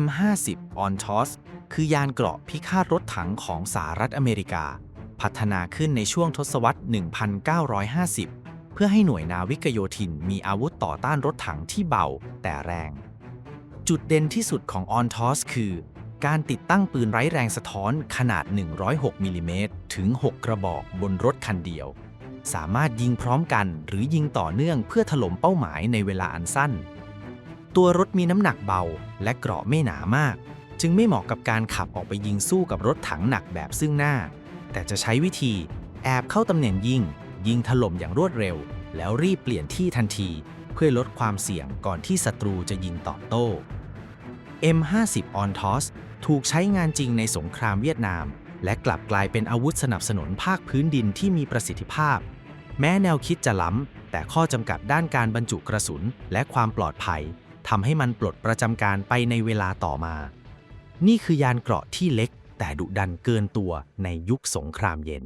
M50 ONTOS คือยานเกราะพิฆาตรถถังของสหรัฐอเมริกา พัฒนาขึ้นในช่วงทศวรรษ 1950 เพื่อให้หน่วยนาวิกโยธินมีอาวุธต่อต้านรถถังที่เบาแต่แรง จุดเด่นที่สุดของ ONTOS คือ การติดตั้งปืนไร้แรงสะท้อนขนาด 106มิลลิเมตรถึง 6 กระบอกบนรถคันเดียว สามารถยิงพร้อมกันหรือยิงต่อเนื่องเพื่อถล่มเป้าหมายในเวลาอันสั้น ตัวรถมีน้ำหนักเบา และเกราะไม่หนามาก จึงไม่เหมาะกับการขับออกไปยิงสู้กับรถถังหนักแบบซึ่งหน้า แต่จะใช้วิธี แอบเข้าตำแหน่งยิง ยิงถล่มอย่างรวดเร็ว แล้วรีบเปลี่ยนที่ทันที เพื่อลดความเสี่ยงก่อนที่ศัตรูจะยิงตอบโต้ M50 ONTOS ถูกใช้งานจริงในสงครามเวียดนาม และกลับกลายเป็นอาวุธสนับสนุนภาคพื้นดินที่มีประสิทธิภาพ แม้แนวคิดจะล้ำ แต่ข้อจำกัดด้านการบรรจุกระสุนและความปลอดภัย ทำให้มันปลดประจำการไปในเวลาต่อมา นี่คือยานเกราะที่เล็กแต่ดุดันเกินตัวในยุคสงครามเย็น